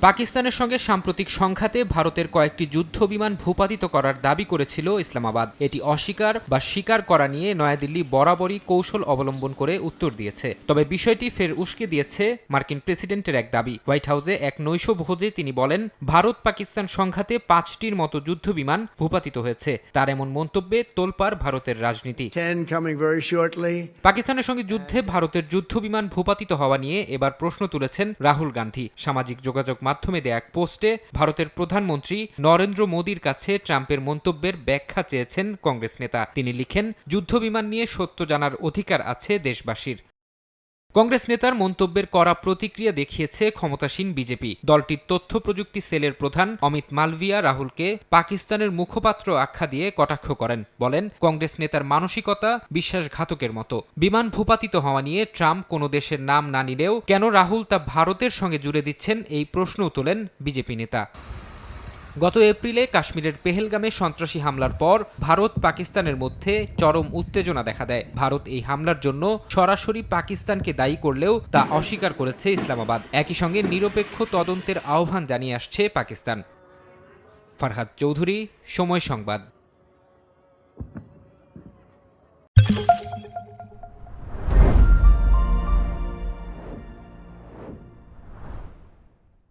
পাকিস্তানের সঙ্গে সাম্প্রতিক সংঘাতে ভারতের কয়েকটি যুদ্ধ বিমান ভূপাতিত করার দাবি করেছিল ইসলামাবাদ। এটি অস্বীকার বা স্বীকার করা নিয়ে নয়াদিল্লি বরাবরই কৌশল অবলম্বন করে উত্তর দিয়েছে। তবে বিষয়টি ফের উস্কে দিয়েছে মার্কিন প্রেসিডেন্টের এক দাবি। হোয়াইট হাউসে এক নৈশ ভোজে তিনি বলেন ভারত পাকিস্তান সংঘাতে পাঁচটির মতো যুদ্ধ বিমান ভূপাতিত হয়েছে। তার এমন মন্তব্যে তোলপাড় ভারতের রাজনীতি। 10 coming very shortly. পাকিস্তানের সঙ্গে যুদ্ধে ভারতের যুদ্ধ বিমান ভূপাতিত হওয়া নিয়ে এবার প্রশ্ন তুলেছেন রাহুল গান্ধী। সামাজিক যোগাযোগ মাধ্যমে দেয়া এক পোস্টে ভারতের প্রধানমন্ত্রী নরেন্দ্র মোদীর কাছে ট্রাম্পের মন্তব্যের ব্যাখ্যা চেয়েছেন কংগ্রেস নেতা। তিনি লিখেন, যুদ্ধবিমান নিয়ে সত্য জানার অধিকার আছে দেশবাসীর। কংগ্রেস নেতার মন্তব্যের কড়া প্রতিক্রিয়া দেখিয়েছে ক্ষমতাসীন বিজেপি। দলটির তথ্য প্রযুক্তি সেলের প্রধান অমিত মালভিয়া রাহুলকে পাকিস্তানের মুখপাত্র আখ্যা দিয়ে কটাক্ষ করেন, বলেন, কংগ্রেস নেতার মানসিকতা বিশ্বাসঘাতকের মতো। বিমান ভূপাতিত হওয়া নিয়ে ট্রাম্প কোনো দেশের নাম না নিলেও কেন রাহুল তা ভারতের সঙ্গে জুড়ে দিচ্ছেন এই প্রশ্নও তোলেন বিজেপি নেতা। গত এপ্রিলে কাশ্মীরের পেহেলগামে সন্ত্রাসী হামলার পর ভারত পাকিস্তানের মধ্যে চরম উত্তেজনা দেখা দেয়। ভারত এই হামলার জন্য সরাসরি পাকিস্তানকে দায়ী করলেও তা অস্বীকার করেছে ইসলামাবাদ। একই সঙ্গে নিরপেক্ষ তদন্তের আহ্বান জানিয়ে আসছে পাকিস্তান। ফারহাদ চৌধুরী, সময় সংবাদ।